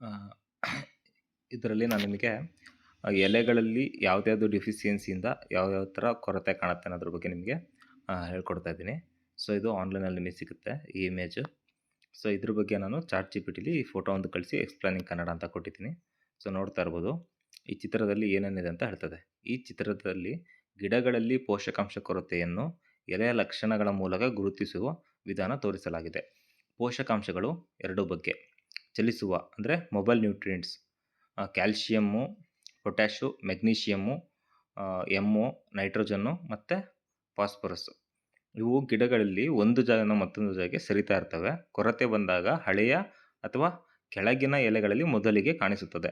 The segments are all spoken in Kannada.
ಇದರಲ್ಲಿ ನಾನು ನಿಮಗೆ ಎಲೆಗಳಲ್ಲಿ ಯಾವುದ್ಯಾವುದು ಡಿಫಿಷಿಯನ್ಸಿಯಿಂದ ಯಾವ್ಯಾವ ಥರ ಕೊರತೆ ಕಾಣುತ್ತೆ ಅನ್ನೋದ್ರ ಬಗ್ಗೆ ನಿಮಗೆ ಹೇಳ್ಕೊಡ್ತಾ ಇದ್ದೀನಿ. ಸೊ ಇದು ಆನ್ಲೈನಲ್ಲಿ ನಿಮಗೆ ಸಿಗುತ್ತೆ ಈ ಇಮೇಜು ಸೊ ಇದ್ರ ಬಗ್ಗೆ ನಾನು ಚಾಟ್ ಜಿ ಈ ಫೋಟೋ ಒಂದು ಕಳಿಸಿ ಎಕ್ಸ್ಪ್ಲೈನಿಂಗ್ ಕನ್ನಡ ಅಂತ ಕೊಟ್ಟಿದ್ದೀನಿ. ಸೊ ನೋಡ್ತಾ ಇರ್ಬೋದು, ಈ ಚಿತ್ರದಲ್ಲಿ ಏನೇನಿದೆ ಅಂತ ಹೇಳ್ತದೆ. ಈ ಚಿತ್ರದಲ್ಲಿ ಗಿಡಗಳಲ್ಲಿ ಪೋಷಕಾಂಶ ಕೊರತೆಯನ್ನು ಎಲೆಯ ಲಕ್ಷಣಗಳ ಮೂಲಕ ಗುರುತಿಸುವ ವಿಧಾನ ತೋರಿಸಲಾಗಿದೆ. ಪೋಷಕಾಂಶಗಳು ಎರಡು ಬಗ್ಗೆ. ಚಲಿಸುವ, ಅಂದರೆ mobile nutrients calcium potash magnesium M nitrogen ಮತ್ತು ಫಾಸ್ಫರಸ್ಸು ಇವು ಗಿಡಗಳಲ್ಲಿ ಒಂದು ಜಾಗನ ಮತ್ತೊಂದು ಜಾಗಕ್ಕೆ ಸರಿತಾ ಇರ್ತವೆ. ಕೊರತೆ ಬಂದಾಗ ಹಳೆಯ ಅಥವಾ ಕೆಳಗಿನ ಎಲೆಗಳಲ್ಲಿ ಮೊದಲಿಗೆ ಕಾಣಿಸುತ್ತದೆ.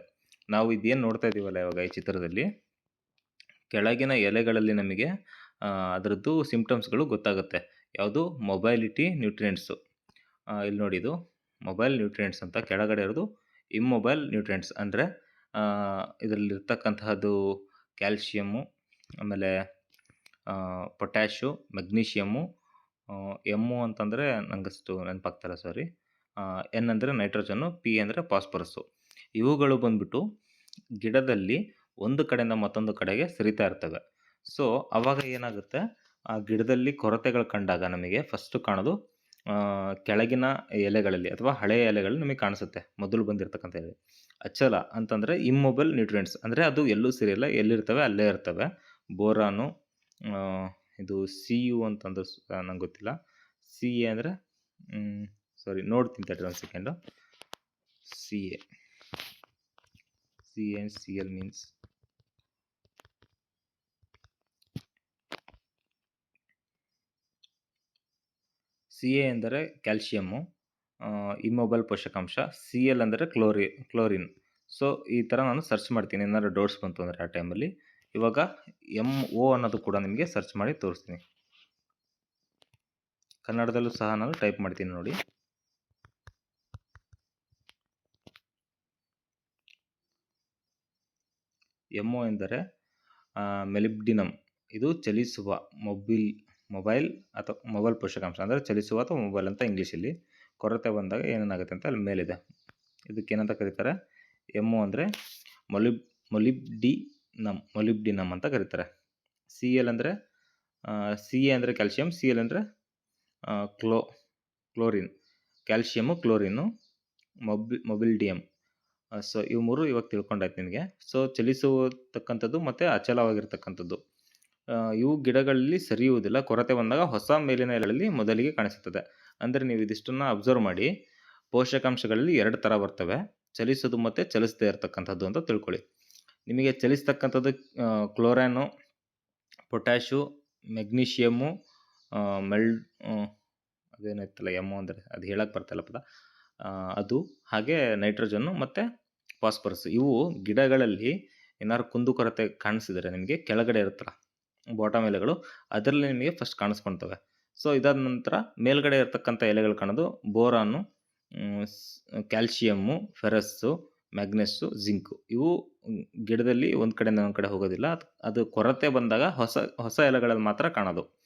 ನಾವು ಇದೇನು ನೋಡ್ತಾ ಇದ್ದೀವಲ್ಲ ಇವಾಗ ಈ ಚಿತ್ರದಲ್ಲಿ? ಕೆಳಗಿನ ಎಲೆಗಳಲ್ಲಿ ನಮಗೆ ಅದರದ್ದು ಸಿಂಪ್ಟಮ್ಸ್ಗಳು ಗೊತ್ತಾಗುತ್ತೆ. ಯಾವುದು? ಮೊಬೈಲಿಟಿ ನ್ಯೂಟ್ರಿಯೆಂಟ್ಸು ಇಲ್ಲಿ ನೋಡಿ ಇದು. ಮೊಬೈಲ್ ನ್ಯೂಟ್ರಿಯೆಂಟ್ಸ್ ಅಂತ ಕೆಳಗಡೆ ಇರೋದು ಇಮ್ಮೊಬೈಲ್ ನ್ಯೂಟ್ರಿಯೆಂಟ್ಸ್ ಅಂದರೆ ಇದರಲ್ಲಿರ್ತಕ್ಕಂತಹದ್ದು ಕ್ಯಾಲ್ಶಿಯಮ್ಮು, ಆಮೇಲೆ ಪೊಟ್ಯಾಶು ಮೆಗ್ನೀಷಿಯಮ್ಮು ಎಮ್ಮು ಅಂತಂದರೆ ನಂಗಷ್ಟು ನೆನಪಾಗ್ತಾಯಿಲ್ಲ ಸಾರಿ ಎನ್ ಅಂದರೆ ನೈಟ್ರೋಜನ್ನು, ಪಿ ಅಂದರೆ ಫಾಸ್ಫರಸ್ಸು. ಇವುಗಳು ಬಂದ್ಬಿಟ್ಟು ಗಿಡದಲ್ಲಿ ಒಂದು ಕಡೆಯಿಂದ ಮತ್ತೊಂದು ಕಡೆಗೆ ಸರಿತಾ ಇರ್ತವೆ. ಸೊ ಅವಾಗ ಏನಾಗುತ್ತೆ? ಆ ಗಿಡದಲ್ಲಿ ಕೊರತೆಗಳು ಕಂಡಾಗ ನಮಗೆ ಫಸ್ಟು ಕಾಣೋದು ಕೆಳಗಿನ ಎಲೆಗಳಲ್ಲಿ ಅಥವಾ ಹಳೆಯ ಎಲೆಗಳಲ್ಲಿ ನಮಗೆ ಕಾಣಿಸುತ್ತೆ. ಮೊದಲು ಬಂದಿರತಕ್ಕಂಥ ಎಲೆ. ಅಚ್ಚಲ ಅಂತಂದರೆ ಇಮ್ಮೊಬೈಲ್ ನ್ಯೂಟ್ರಿಯೆಂಟ್ಸ್ ಅಂದರೆ ಅದು ಎಲ್ಲೂ ಸರಿಯಲ್ಲ ಎಲ್ಲಿರ್ತವೆ ಅಲ್ಲೇ ಇರ್ತವೆ. ಬೋರಾನು ಇದು ಸಿ ಯು ಅಂತಂದ್ರೆ ನಂಗೆ ಗೊತ್ತಿಲ್ಲ. ಸಿ ಎ ಅಂದರೆ ಸಾರಿ ನೋಡ್ತೀನಿ ತಡ್ರಿ ಒಂದು second C A C N C L means C A ಎಂದರೆ ಕ್ಯಾಲ್ಶಿಯಮ್ಮು ಇಮ್ಮೊಬೈಲ್ ಪೋಷಕಾಂಶ ಸಿ ಎಲ್ ಅಂದರೆ ಕ್ಲೋರಿ ಕ್ಲೋರಿನ್ ಸೊ ಈ ಥರ ನಾನು ಸರ್ಚ್ ಮಾಡ್ತೀನಿ. ಏನಾದ್ರು ಡೋಟ್ಸ್ ಬಂತು ಅಂದರೆ ಆ ಟೈಮಲ್ಲಿ ಇವಾಗ ಎಂ ಒ ಅನ್ನೋದು ಕೂಡ ನಿಮಗೆ ಸರ್ಚ್ ಮಾಡಿ ತೋರಿಸ್ತೀನಿ. ಕನ್ನಡದಲ್ಲೂ ಸಹ ನಾನು ಟೈಪ್ ಮಾಡ್ತೀನಿ ನೋಡಿ. ಎಂ ಒ ಎಂದರೆ ಮೆಲಿಬ್ಡಿನಮ್ ಇದು ಚಲಿಸುವ ಮೊಬಿಲ್ ಮೊಬೈಲ್ ಅಥವಾ ಮೊಬೈಲ್ ಪೋಷಕಾಂಶ ಅಂದರೆ ಚಲಿಸುವ ಅಥವಾ ಮೊಬೈಲ್ ಅಂತ ಇಂಗ್ಲೀಷಲ್ಲಿ ಕೊರತೆ ಬಂದಾಗ ಏನೇನಾಗುತ್ತೆ ಅಂತ ಅಲ್ಲಿ ಮೇಲಿದೆ. ಇದಕ್ಕೆ ಏನಂತ ಕರೀತಾರೆ? ಎಂ ಒ ಅಂದರೆ ಮೊಲಿಬ್ ಮೊಲಿಬ್ ಡಿನಂ ಮೊಲಿಬ್ಡಿನಂ ಅಂತ ಕರೀತಾರೆ. ಸಿ ಎಲ್ ಅಂದರೆ ಸಿ ಎ ಅಂದರೆ ಕ್ಯಾಲ್ಶಿಯಂ ಸಿ ಎಲ್ ಅಂದರೆ ಕ್ಲೋ ಕ್ಲೋರಿನ್ ಕ್ಯಾಲ್ಶಿಯಮು ಕ್ಲೋರಿನು ಮೊಬಿ ಮೊಬಿಲ್ಡಿಯಮ್ ಸೊ ಇವು ಮೂರು ಇವಾಗ ತಿಳ್ಕೊಂಡಾಯ್ತು ನಿಮಗೆ ಸೊ ಚಲಿಸುವತಕ್ಕಂಥದ್ದು ಮತ್ತು ಅಚಲವಾಗಿರ್ತಕ್ಕಂಥದ್ದು. ಇವು ಗಿಡಗಳಲ್ಲಿ ಸರಿಯುವುದಿಲ್ಲ. ಕೊರತೆ ಬಂದಾಗ ಹೊಸ ಮೇಲಿನ ಎಲೆಗಳಲ್ಲಿ ಮೊದಲಿಗೆ ಕಾಣಿಸುತ್ತದೆ. ಅಂದರೆ ನೀವು ಇದಿಷ್ಟನ್ನು ಅಬ್ಸರ್ವ್ ಮಾಡಿ. ಪೋಷಕಾಂಶಗಳಲ್ಲಿ ಎರಡು ಥರ ಬರ್ತವೆ. ಚಲಿಸೋದು ಮತ್ತು ಚಲಿಸದೇ ಇರತಕ್ಕಂಥದ್ದು ಅಂತ ತಿಳ್ಕೊಳ್ಳಿ. ನಿಮಗೆ ಚಲಿಸ್ತಕ್ಕಂಥದ್ದು ಕ್ಲೋರ್ಯಾನು ಪೊಟ್ಯಾಶು ಮೆಗ್ನೀಷಿಯಮ್ಮು ಮೆಲ್ ಅದೇನಾಯ್ತಲ್ಲ ಎಮ್ಮು ಅಂದರೆ ಅದು ಹೇಳಕ್ಕೆ ಬರ್ತಲ್ಲ ಪದ. ಅದು ಹಾಗೆ ನೈಟ್ರೋಜನ್ನು ಮತ್ತು ಫಾಸ್ಫರಸ್. ಇವು ಗಿಡಗಳಲ್ಲಿ ಏನಾದ್ರು ಕುಂದುಕೊರತೆ ಕಾಣಿಸಿದರೆ ನಿಮಗೆ ಕೆಳಗಡೆ ಇರುತ್ತಲ್ಲ ಬಾಟಮ್ ಎಲೆಗಳು ಅದರಲ್ಲಿ ನಿಮಗೆ ಫಸ್ಟ್ ಕಾಣಿಸ್ಕೊಳ್ತವೆ ಸೊ ಇದಾದ ನಂತರ ಮೇಲ್ಗಡೆ ಇರತಕ್ಕಂಥ ಎಲೆಗಳು ಕಾಣೋದು boron calcium, ferrous, magnesium, zinc. ಇವು ಗಿಡದಲ್ಲಿ ಒಂದು ಕಡೆಯಿಂದ ಒಂದು ಕಡೆ ಹೋಗೋದಿಲ್ಲ. ಅದು ಕೊರತೆ ಬಂದಾಗ ಹೊಸ ಹೊಸ ಎಲೆಗಳಲ್ಲಿ ಮಾತ್ರ ಕಾಣೋದು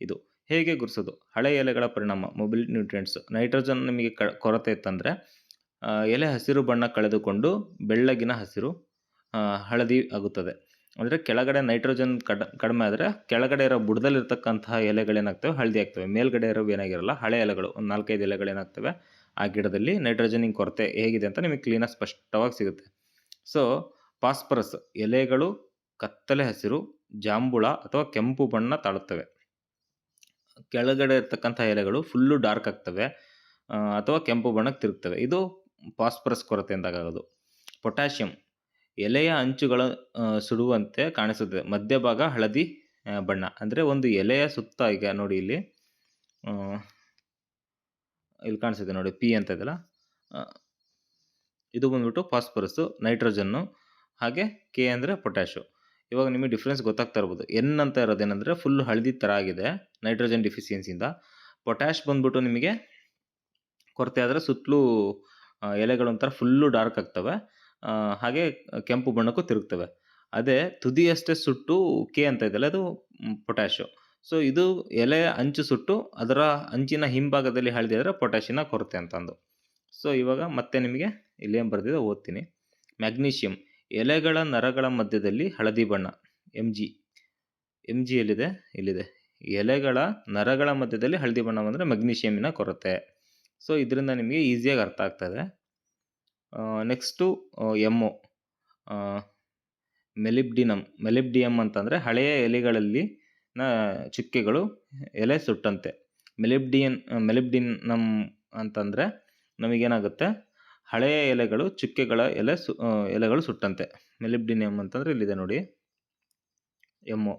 ಇದು. ಹೇಗೆ ಗುರ್ಸೋದು? ಹಳೆ ಎಲೆಗಳ ಪರಿಣಾಮ, ಮೊಬಿಲ್ ನ್ಯೂಟ್ರಿಯೆಂಟ್ಸ್. ನೈಟ್ರೋಜನ್ ನಿಮಗೆ ಕ, ಕೊರತೆ ಇತ್ತಂದರೆ ಎಲೆ ಹಸಿರು ಬಣ್ಣ ಕಳೆದುಕೊಂಡು ಬೆಳ್ಳಗಿನ ಹಸಿರು ಹಳದಿ ಆಗುತ್ತದೆ. ಅಂದರೆ ಕೆಳಗಡೆ ನೈಟ್ರೋಜನ್ ಕಡ, ಕಡಿಮೆ ಆದರೆ ಕೆಳಗಡೆ ಇರೋ ಬುಡದಲ್ಲಿರ್ತಕ್ಕಂತಹ ಎಲೆಗಳೇನಾಗ್ತವೆ ಹಳದಿ ಆಗ್ತವೆ. ಮೇಲ್ಗಡೆ ಇರೋ ಏನಾಗಿರಲ್ಲ, ಹಳೆ ಎಲೆಗಳು. ಒಂದು ನಾಲ್ಕೈದು ಎಲೆಗಳೇನಾಗ್ತವೆ ಆ ಗಿಡದಲ್ಲಿ ನೈಟ್ರೋಜನಿನ ಕೊರತೆ ಹೇಗಿದೆ ಅಂತ ನಿಮಗೆ ಕ್ಲೀನಾಗಿ ಸ್ಪಷ್ಟವಾಗಿ ಸಿಗುತ್ತೆ. ಸೊ ಫಾಸ್ಫರಸ್ ಎಲೆಗಳು ಕತ್ತಲೆ ಹಸಿರು, ಜಾಂಬುಳ ಅಥವಾ ಕೆಂಪು ಬಣ್ಣ ತಾಳುತ್ತವೆ. ಕೆಳಗಡೆ ಇರ್ತಕ್ಕಂಥ ಎಲೆಗಳು ಫುಲ್ಲು ಡಾರ್ಕ್ ಆಗ್ತವೆ ಅಥವಾ ಕೆಂಪು ಬಣ್ಣಕ್ಕೆ ತಿರುಗ್ತವೆ. ಇದು ಫಾಸ್ಫರಸ್ ಕೊರತೆಯಿಂದಾಗೋದು. ಪೊಟ್ಯಾಷಿಯಂ ಎಲೆಯ ಅಂಚುಗಳ ಸುಡುವಂತೆ ಕಾಣಿಸುತ್ತದೆ. ಮಧ್ಯಭಾಗ ಹಳದಿ ಬಣ್ಣ. ಅಂದರೆ ಒಂದು ಎಲೆಯ ಸುತ್ತ ಈಗ ನೋಡಿ ಇಲ್ಲಿ ಇಲ್ಲಿ ಕಾಣಿಸುತ್ತೆ ನೋಡಿ, ಪಿ ಅಂತ ಇದೆಲ್ಲ ಇದು ಬಂದ್ಬಿಟ್ಟು ಫಾಸ್ಫರಸ್ಸು, ನೈಟ್ರೋಜನ್ನು, ಹಾಗೆ ಕೆ ಅಂದರೆ ಪೊಟ್ಯಾಶು. ಇವಾಗ ನಿಮಗೆ ಡಿಫ್ರೆನ್ಸ್ ಗೊತ್ತಾಗ್ತಾ ಇರ್ಬೋದು. ಎನ್ ಅಂತ ಇರೋದೇನೆಂದರೆ ಫುಲ್ ಹಳದಿ ಥರ ಆಗಿದೆ ನೈಟ್ರೋಜನ್ ಡಿಫಿಷಿಯನ್ಸಿಯಿಂದ. ಪೊಟ್ಯಾಶ್ ಬಂದ್ಬಿಟ್ಟು ನಿಮಗೆ ಕೊರತೆ ಆದರೆ ಸುತ್ತಲೂ ಎಲೆಗಳೊಂಥರ ಫುಲ್ಲು ಡಾರ್ಕ್ ಆಗ್ತವೆ. ಹಾಗೆ ಕೆಂಪು ಬಣ್ಣಕ್ಕೂ ತಿರುಗ್ತವೆ. ಅದೇ ತುದಿಯಷ್ಟೇ ಸುಟ್ಟು ಕೆ ಅಂತ ಇದೆಯಲ್ಲ, ಅದು ಪೊಟ್ಯಾಶು ಸೊ ಇದು ಎಲೆ ಅಂಚು ಸುಟ್ಟು ಅದರ ಅಂಚಿನ ಹಿಂಭಾಗದಲ್ಲಿ ಹಳದಿ ಆದರೆ ಪೊಟ್ಯಾಷಿನ ಕೊರತೆ ಅಂತಂದು ಸೊ ಇವಾಗ ಮತ್ತೆ ನಿಮಗೆ ಇಲ್ಲೇನು ಬರೆದಿದೆ ಓದ್ತೀನಿ. ಮ್ಯಾಗ್ನೀಷಿಯಂ ಎಲೆಗಳ ನರಗಳ ಮಧ್ಯದಲ್ಲಿ ಹಳದಿ ಬಣ್ಣ ಎಂ ಜಿ ಎಂ ಜಿ ಎಲ್ಲಿದೆ? ಇಲ್ಲಿದೆ. ಎಲೆಗಳ ನರಗಳ ಮಧ್ಯದಲ್ಲಿ ಹಳದಿ ಬಣ್ಣ ಬಂದರೆ ಮೆಗ್ನೀಷಿಯಮಿನ ಕೊರತೆ. ಸೊ ಇದರಿಂದ ನಿಮಗೆ ಈಸಿಯಾಗಿ ಅರ್ಥ ಆಗ್ತದೆ ನೆಕ್ಸ್ಟು ಎಮ್ಮು ಮೆಲಿಬ್ಡಿನಮ್ ಮೆಲಿಬ್ಡಿಯಮ್ ಅಂತಂದರೆ ಹಳೆಯ ಎಲೆಗಳಲ್ಲಿ ನ ಚುಕ್ಕೆಗಳು ಎಲೆ ಸುಟ್ಟಂತೆ. ಮೆಲಿಬ್ಡಿಯನ್ ಮೆಲಿಬ್ಡಿನಮ್ ಅಂತಂದರೆ ನಮಗೇನಾಗುತ್ತೆ? ಹಳೆಯ ಎಲೆಗಳು ಚುಕ್ಕೆಗಳ ಎಲೆ ಸು ಎಲೆಗಳು ಸುಟ್ಟಂತೆ. ಮೆಲಿಬ್ಡಿನಿಯಮ್ ಅಂತಂದರೆ ಇಲ್ಲಿದೆ ನೋಡಿ. ಎಮ್ಮು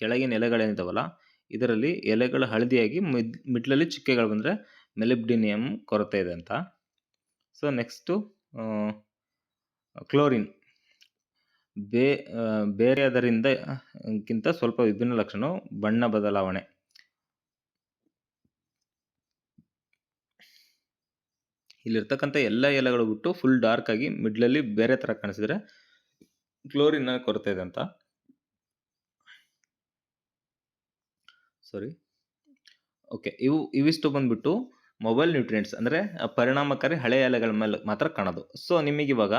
ಕೆಳಗಿನ ಎಲೆಗಳೇನಿದಾವಲ್ಲ, ಇದರಲ್ಲಿ ಎಲೆಗಳು ಹಳದಿಯಾಗಿ ಮಿಡ್ ಮಿಡ್ಲಲ್ಲಿ ಚುಕ್ಕೆಗಳು ಬಂದರೆ ಮೆಲಿಬ್ಡಿನಿಯಮ್ ಕೊರತೆ ಇದೆ ಅಂತ. ಸೊ ನೆಕ್ಸ್ಟು ಕ್ಲೋರಿನ್ ಬೇ ಬೇರೆ ಅದರಿಂದ ಗಿಂತ ಸ್ವಲ್ಪ ವಿಭಿನ್ನ ಲಕ್ಷಣವು ಬಣ್ಣ ಬದಲಾವಣೆ. ಇಲ್ಲಿರ್ತಕ್ಕಂಥ ಎಲ್ಲ ಎಲೆಗಳು ಬಿಟ್ಟು ಫುಲ್ ಡಾರ್ಕ್ ಆಗಿ ಮಿಡ್ಲಲ್ಲಿ ಬೇರೆ ಥರ ಕಾಣಿಸಿದ್ರೆ ಕ್ಲೋರಿನ್ನ ಕೊರತೆ ಇದೆ ಅಂತ. ಸಾರಿ ಓಕೆ ಇವು, ಇವಿಷ್ಟು ಬಂದ್ಬಿಟ್ಟು ಮೊಬೈಲ್ ನ್ಯೂಟ್ರಿಯೆಂಟ್ಸ್ ಅಂದರೆ ಪರಿಣಾಮಕಾರಿ ಹಳೆ ಎಲೆಗಳ ಮೇಲೆ ಮಾತ್ರ ಕಾಣೋದು. ಸೊ ನಿಮಗೆ ಇವಾಗ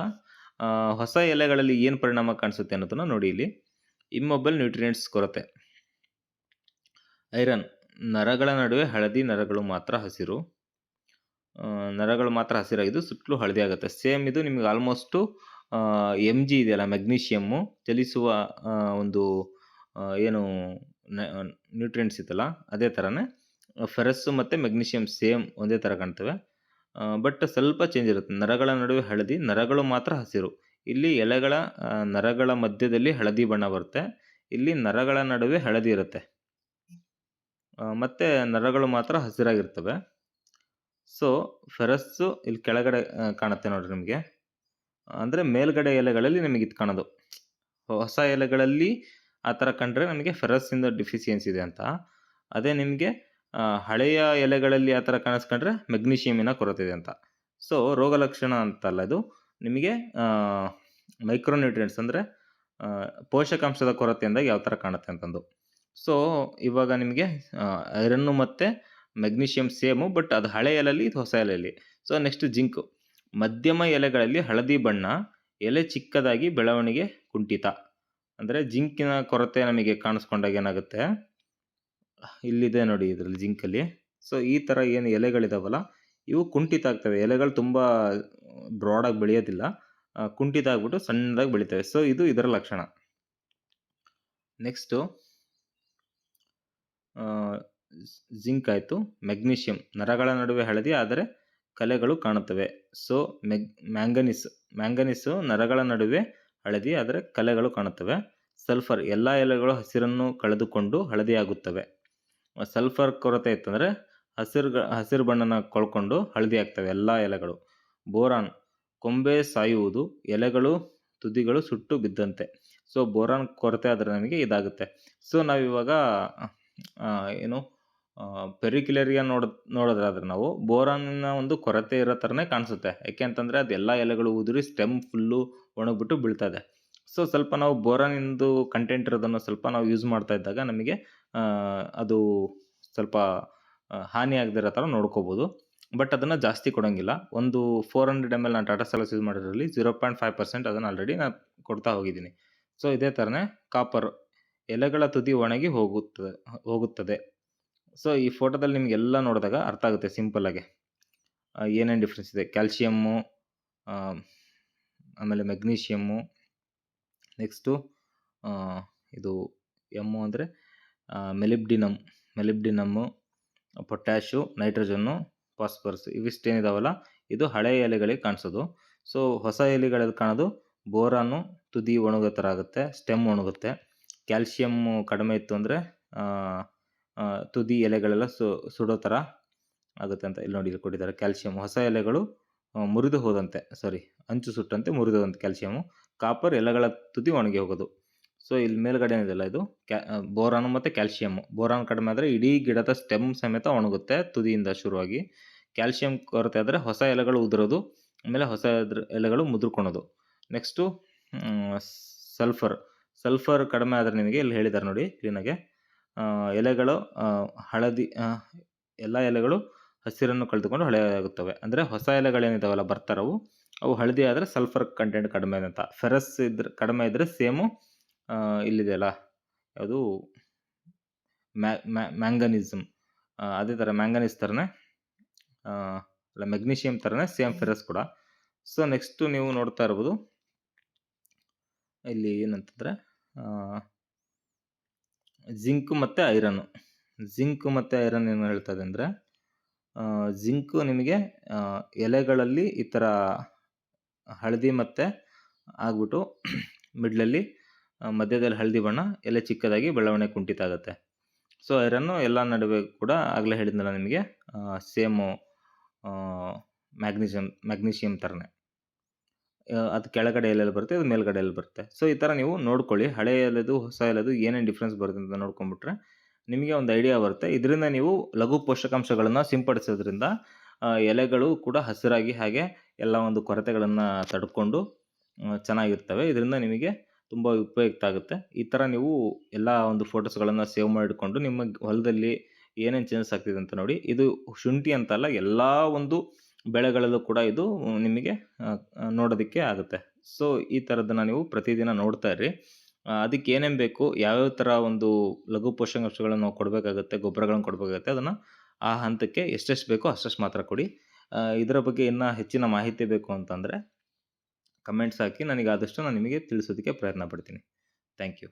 ಹೊಸ ಎಲೆಗಳಲ್ಲಿ ಏನು ಪರಿಣಾಮ ಕಾಣಿಸುತ್ತೆ ಅನ್ನೋದನ್ನು ನೋಡಿ ಇಲ್ಲಿ. ಇಮ್ಮೊಬೈಲ್ ನ್ಯೂಟ್ರಿಯೆಂಟ್ಸ್ ಕೊರತೆ. ಐರನ್, ನರಗಳ ನಡುವೆ ಹಳದಿ ನರಗಳು ಮಾತ್ರ ಹಸಿರು. ನರಗಳು ಮಾತ್ರ ಹಸಿರಾಗಿದ್ದು, ಸುತ್ತಲೂ ಹಳದಿ ಆಗುತ್ತೆ. ಸೇಮ್ ಇದು ನಿಮಗೆ ಆಲ್ಮೋಸ್ಟು ಎಂ ಜಿ ಇದೆಯಲ್ಲ ಮೆಗ್ನೀಷಿಯಮ್ಮು ಚಲಿಸುವ ಒಂದು ಏನು ನ್ಯೂಟ್ರಿಯೆಂಟ್ಸ್ ಇತ್ತಲ್ಲ, ಅದೇ ಥರನೇ ಫೆರಸ್ಸು ಮತ್ತು ಮೆಗ್ನೀಷಿಯಮ್ ಸೇಮ್ ಒಂದೇ ಥರ ಕಾಣ್ತವೆ. ಬಟ್ ಸ್ವಲ್ಪ ಚೇಂಜ್ ಇರುತ್ತೆ. ನರಗಳ ನಡುವೆ ಹಳದಿ, ನರಗಳು ಮಾತ್ರ ಹಸಿರು. ಇಲ್ಲಿ ಎಲೆಗಳ ನರಗಳ ಮಧ್ಯದಲ್ಲಿ ಹಳದಿ ಬಣ್ಣ ಬರುತ್ತೆ. ಇಲ್ಲಿ ನರಗಳ ನಡುವೆ ಹಳದಿ ಇರುತ್ತೆ. ಮತ್ತು ನರಗಳು ಮಾತ್ರ ಹಸಿರಾಗಿರ್ತವೆ. ಸೊ ಫೆರಸ್ಸು ಇಲ್ಲಿ ಕೆಳಗಡೆ ಕಾಣುತ್ತೆ ನೋಡ್ರಿ ನಿಮಗೆ. ಅಂದರೆ ಮೇಲ್ಗಡೆ ಎಲೆಗಳಲ್ಲಿ ನಿಮಗೆ ಇದು ಕಾಣೋದು. ಹೊಸ ಎಲೆಗಳಲ್ಲಿ ಆ ಥರ ಕಂಡ್ರೆ ನಮಗೆ ಫೆರಸ್ಸಿಂದ ಡಿಫಿಷಿಯನ್ಸಿ ಇದೆ ಅಂತ. ಅದೇ ನಿಮಗೆ ಹಳೆಯ ಎಲೆಗಳಲ್ಲಿ ಆ ಥರ ಕಾಣಿಸ್ಕೊಂಡ್ರೆ ಮೆಗ್ನೀಷಿಯಮಿನ ಕೊರತೆ ಇದೆ ಅಂತ. ಸೊ ರೋಗ ಲಕ್ಷಣ ಅಂತಲ್ಲ ಇದು ನಿಮಗೆ ಮೈಕ್ರೋನ್ಯೂಟ್ರಿಯೆಂಟ್ಸ್ ಅಂದರೆ ಪೋಷಕಾಂಶದ ಕೊರತೆಯಿಂದಾಗಿ ಯಾವ ಥರ ಕಾಣುತ್ತೆ ಅಂತಂದು. ಸೊ ಇವಾಗ ನಿಮಗೆ ಐರನ್ನು ಮತ್ತು ಮೆಗ್ನೀಷಿಯಮ್ ಸೇಮು, ಬಟ್ ಅದು ಹಳೆ ಎಲೆಯಲ್ಲಿ ಇದು ಹೊಸ ಎಲೆಯಲ್ಲಿ. So next zinc. ಮಧ್ಯಮ ಎಲೆಗಳಲ್ಲಿ ಹಳದಿ ಬಣ್ಣ, ಎಲೆ ಚಿಕ್ಕದಾಗಿ ಬೆಳವಣಿಗೆ ಕುಂಠಿತ. ಅಂದರೆ ಜಿಂಕಿನ ಕೊರತೆ ನಮಗೆ ಕಾಣಿಸ್ಕೊಂಡಾಗ ಏನಾಗುತ್ತೆ? ಇಲ್ಲಿದೆ ನೋಡಿ ಇದರಲ್ಲಿ ಜಿಂಕಲ್ಲಿ ಸೊ ಈ ಥರ ಏನು ಎಲೆಗಳಿದಾವಲ್ಲ, ಇವು ಕುಂಠಿತ ಆಗ್ತವೆ. ಎಲೆಗಳು ತುಂಬ ಬ್ರಾಡಾಗಿ ಬೆಳೆಯೋದಿಲ್ಲ. ಕುಂಠಿತ ಆಗ್ಬಿಟ್ಟು ಸಣ್ಣದಾಗಿ ಬೆಳಿತವೆ. ಸೊ ಇದು ಇದರ ಲಕ್ಷಣ. ನೆಕ್ಸ್ಟು ಜಿಂಕ್ ಆಯಿತು. ಮೆಗ್ನೀಷಿಯಂ. ನರಗಳ ನಡುವೆ ಹಳದಿ, ಆದರೆ ಕಲೆಗಳು ಕಾಣುತ್ತವೆ. ಸೊ ಮೆಗ್, ಮ್ಯಾಂಗನೀಸ್, ಮ್ಯಾಂಗನೀಸು ನರಗಳ ನಡುವೆ ಹಳದಿ, ಆದರೆ ಕಲೆಗಳು ಕಾಣುತ್ತವೆ. ಸಲ್ಫರ್ ಎಲ್ಲ ಎಲೆಗಳು ಹಸಿರನ್ನು ಕಳೆದುಕೊಂಡು ಹಳದಿಯಾಗುತ್ತವೆ. ಸಲ್ಫರ್ ಕೊರತೆ ಇತ್ತಂದರೆ ಹಸಿರು ಹಸಿರು ಬಣ್ಣನ ಕಳ್ಕೊಂಡು ಹಳದಿ ಆಗ್ತವೆ ಎಲ್ಲ ಎಲೆಗಳು. ಬೋರಾನ್ ಕೊಂಬೆ ಸಾಯುವುದು ಎಲೆಗಳು, ತುದಿಗಳು ಸುಟ್ಟು ಬಿದ್ದಂತೆ. ಸೊ ಬೋರಾನ್ ಕೊರತೆ ಆದರೆ ನಮಗೆ ಇದಾಗುತ್ತೆ. ಸೊ ನಾವಿವಾಗ ಏನು ಪೆರಿಕ್ಯುಲರಿಯ ನೋಡ, ನೋಡೋದಾದ್ರೆ ನಾವು ಬೋರಾನಿನ ಒಂದು ಕೊರತೆ ಇರೋ ಥರನೇ ಕಾಣಿಸುತ್ತೆ. ಯಾಕೆ ಅಂತಂದರೆ ಅದು ಎಲ್ಲ ಎಲೆಗಳು ಉದುರಿ ಸ್ಟೆಮ್ ಫುಲ್ಲು ಒಣಗಿಬಿಟ್ಟು ಇದೆ. ಸೊ ಸ್ವಲ್ಪ ನಾವು ಬೋರಾನಿಂದು ಕಂಟೆಂಟ್ ಇರೋದನ್ನು ಸ್ವಲ್ಪ ನಾವು ಯೂಸ್ ಮಾಡ್ತಾ ಇದ್ದಾಗ ನಮಗೆ ಅದು ಸ್ವಲ್ಪ ಹಾನಿ ಆಗದಿರೋ ಥರ ನೋಡ್ಕೋಬೋದು. ಬಟ್ ಅದನ್ನು ಜಾಸ್ತಿ ಕೊಡೋಂಗಿಲ್ಲ. ಒಂದು ಫೋರ್ ಹಂಡ್ರೆಡ್ ಎಂ ಎಲ್ ನಾನು ಟಾಟಾ ಸೆಲಸ್ ಯೂಸ್ ಮಾಡಿದ್ರಲ್ಲಿ ಜೀರೋ ಪಾಯಿಂಟ್ ಫೈವ್ ಪರ್ಸೆಂಟ್ ಅದನ್ನು ಆಲ್ರೆಡಿ ನಾನು ಕೊಡ್ತಾ ಹೋಗಿದ್ದೀನಿ. ಸೊ ಇದೇ ಥರನೇ ಕಾಪರ್ ಎಲೆಗಳ ತುದಿ ಒಣಗಿ ಹೋಗುತ್ತದೆ ಹೋಗುತ್ತದೆ. ಸೊ ಈ ಫೋಟೋದಲ್ಲಿ ನಿಮಗೆಲ್ಲ ನೋಡಿದಾಗ ಅರ್ಥ ಆಗುತ್ತೆ ಸಿಂಪಲ್ಲಾಗಿ ಏನೇನು ಡಿಫ್ರೆನ್ಸ್ ಇದೆ? ಕ್ಯಾಲ್ಶಿಯಮ್ಮು ಆಮೇಲೆ ಮೆಗ್ನೀಷಿಯಮ್ಮು ನೆಕ್ಸ್ಟು ಇದು ಎಮ್ಮು ಅಂದರೆ molybdenum, molybdenum, potash, nitrogen, phosphorus ಇವಿಷ್ಟೇನಿದಾವಲ್ಲ, ಇದು ಹಳೆಯ ಎಲೆಗಳಿಗೆ ಕಾಣಿಸೋದು. ಸೊ, ಹೊಸ ಎಲೆಗಳಲ್ಲಿ ಕಾಣೋದು ಬೋರಾನು ತುದಿ ಒಣಗೋ ಥರ ಆಗುತ್ತೆ ಸ್ಟೆಮ್ ಒಣಗುತ್ತೆ. ಕ್ಯಾಲ್ಶಿಯಮ್ಮು ಕಡಿಮೆ ಇತ್ತು ಅಂದರೆ ತುದಿ ಎಲೆಗಳೆಲ್ಲ ಸು, ಸುಡೋ ಥರ ಆಗುತ್ತೆ ಅಂತ ಇಲ್ಲಿ ನೋಡಿ ಇಲ್ಲಿ ಕೊಟ್ಟಿದ್ದಾರೆ. ಕ್ಯಾಲ್ಶಿಯಮ್ ಹೊಸ ಎಲೆಗಳು ಮುರಿದು ಹೋದಂತೆ ಸಾರಿ ಅಂಚು ಸುಟ್ಟಂತೆ ಮುರಿದು ಹೋದಂತೆ ಕ್ಯಾಲ್ಶಿಯಮು. ಕಾಪರ್ ಎಲೆಗಳ ತುದಿ ಒಣಗಿ ಹೋಗೋದು. ಸೊ ಇಲ್ಲಿ ಮೇಲ್ಗಡೆ ಏನಿದೆಯಲ್ಲ ಇದು? ಕ್ಯಾ ಬೋರಾನು ಮತ್ತು ಕ್ಯಾಲ್ಶಿಯಮ್ಮು. ಬೋರಾನ್ ಕಡಿಮೆ ಆದರೆ ಇಡೀ ಗಿಡದ ಸ್ಟೆಮ್ ಸಮೇತ ಒಣಗುತ್ತೆ ತುದಿಯಿಂದ ಶುರುವಾಗಿ. ಕ್ಯಾಲ್ಶಿಯಂ ಕೊರತೆ ಆದರೆ ಹೊಸ ಎಲೆಗಳು ಉದುರೋದು, ಆಮೇಲೆ ಹೊಸ ಎಲೆಗಳು ಮುದುರ್ಕೊಳೋದು. ನೆಕ್ಸ್ಟು ಸಲ್ಫರ್ ಸಲ್ಫರ್ ಕಡಿಮೆ ಆದರೆ ನಿಮಗೆ ಇಲ್ಲಿ ಹೇಳಿದ್ದಾರೆ ನೋಡಿ ಕ್ಲೀನಾಗೆ ಎಲೆಗಳು ಹಳದಿ ಎಲ್ಲ ಎಲೆಗಳು ಹಸಿರನ್ನು ಕಳೆದುಕೊಂಡು ಹಳೆಯಾಗುತ್ತವೆ. ಅಂದರೆ ಹೊಸ ಎಲೆಗಳೇನಿದಾವಲ್ಲ ಬರ್ತಾರವು, ಅವು ಹಳದಿ ಆದರೆ ಸಲ್ಫರ್ ಕಂಟೆಂಟ್ ಕಡಿಮೆ ಅಂತ. ಫೆರಸ್ ಇದ್ರೆ, ಕಡಿಮೆ ಇದ್ದರೆ ಸೇಮು ಇಲ್ಲಿದೆಯಲ್ಲ ಯಾವುದು? ಮ್ಯಾಂಗನಿಸಮ್ ಅದೇ ಥರ ಮ್ಯಾಂಗನೀಸ್ ಥರನೇ ಅಲ್ಲ ಮೆಗ್ನೀಷಿಯಮ್ ಥರನೇ ಸೇಮ್ ಫೆರಸ್ ಕೂಡ. ಸೊ ನೆಕ್ಸ್ಟು ನೀವು ನೋಡ್ತಾ ಇರ್ಬೋದು. ಇಲ್ಲಿ ಏನಂತಂದರೆ ಜಿಂಕ್ ಮತ್ತು ಐರನ್ನು ಜಿಂಕ್ ಮತ್ತು ಐರನ್ ಏನು ಹೇಳ್ತಾ ಇದೆ ಅಂದರೆ ಜಿಂಕು ನಿಮಗೆ ಎಲೆಗಳಲ್ಲಿ ಈ ಥರ ಹಳದಿ ಮತ್ತು ಆಗ್ಬಿಟ್ಟು ಮಿಡ್ಲಲ್ಲಿ ಮಧ್ಯದಲ್ಲಿ ಹಳದಿ ಬಣ್ಣ, ಎಲೆ ಚಿಕ್ಕದಾಗಿ ಬೆಳವಣಿಗೆ ಕುಂಠಿತ ಆಗುತ್ತೆ ಸೊ ಐರನ್ನು ಎಲ್ಲ ನಡುವೆ ಕೂಡ ಆಗಲೇ ಹೇಳಿದ್ನಲ್ಲ ನಿಮಗೆ ಸೇಮು ಮ್ಯಾಗ್ನೀಷಿಯಮ್ ಮ್ಯಾಗ್ನೀಷಿಯಮ್ ಥರನೇ ಅದು ಕೆಳಗಡೆ ಎಲ್ಲೆಲ್ಲಿ ಬರುತ್ತೆ, ಅದು ಮೇಲ್ಗಡೆ ಎಲ್ಲಿ ಬರುತ್ತೆ. ಸೊ ಈ ಥರ ನೀವು ನೋಡ್ಕೊಳ್ಳಿ, ಹಳೆ ಎಲೆದು, ಹೊಸ ಎಲೆದು ಏನೇನು ಡಿಫ್ರೆನ್ಸ್ ಬರುತ್ತೆ ಅಂತ ನೋಡ್ಕೊಂಬಿಟ್ರೆ ನಿಮಗೆ ಒಂದು ಐಡಿಯಾ ಬರುತ್ತೆ. ಇದರಿಂದ ನೀವು ಲಘು ಪೋಷಕಾಂಶಗಳನ್ನು ಸಿಂಪಡಿಸೋದ್ರಿಂದ ಎಲೆಗಳು ಕೂಡ ಹಸಿರಾಗಿ ಹಾಗೆ ಎಲ್ಲ ಒಂದು ಕೊರತೆಗಳನ್ನು ತಡ್ಕೊಂಡು ಚೆನ್ನಾಗಿರ್ತವೆ. ಇದರಿಂದ ನಿಮಗೆ ತುಂಬ ಉಪಯುಕ್ತ ಆಗುತ್ತೆ. ಈ ಥರ ನೀವು ಎಲ್ಲ ಒಂದು ಫೋಟೋಸ್ಗಳನ್ನು ಸೇವ್ ಮಾಡಿಕೊಂಡು ನಿಮ್ಮ ಹೊಲದಲ್ಲಿ ಏನೇನು ಚೇಂಜಸ್ ಆಗ್ತಿದೆ ಅಂತ ನೋಡಿ. ಇದು ಶುಂಠಿ ಅಂತಲ್ಲ ಎಲ್ಲ ಒಂದು ಬೆಳೆಗಳಲ್ಲೂ ಕೂಡ ಇದು ನಿಮಗೆ ನೋಡೋದಕ್ಕೆ ಆಗುತ್ತೆ. ಸೊ ಈ ಥರದ್ದನ್ನು ನೀವು ಪ್ರತಿದಿನ ನೋಡ್ತಾ ಇರ್ರಿ. ಅದಕ್ಕೆ ಏನೇನು ಬೇಕು, ಯಾವ್ಯಾವ ಥರ ಒಂದು ಲಘು ಪೋಷಕಾಂಶಗಳನ್ನು ನಾವು ಕೊಡಬೇಕಾಗುತ್ತೆ, ಗೊಬ್ಬರಗಳನ್ನು ಕೊಡಬೇಕಾಗುತ್ತೆ, ಅದನ್ನು ಆ ಹಂತಕ್ಕೆ ಎಷ್ಟೆಷ್ಟು ಬೇಕೋ ಅಷ್ಟೆಷ್ಟು ಮಾತ್ರ ಕೊಡಿ. ಇದರ ಬಗ್ಗೆ ಇನ್ನೂ ಹೆಚ್ಚಿನ ಮಾಹಿತಿ ಬೇಕು ಅಂತಂದರೆ ಕಮೆಂಟ್ಸ್ ಹಾಕಿ ನನಗೆ ಆದಷ್ಟು ನಾನು ನಿಮಗೆ ತಿಳಿಸೋದಕ್ಕೆ ಪ್ರಯತ್ನ ಪಡ್ತೀನಿ. Thank you.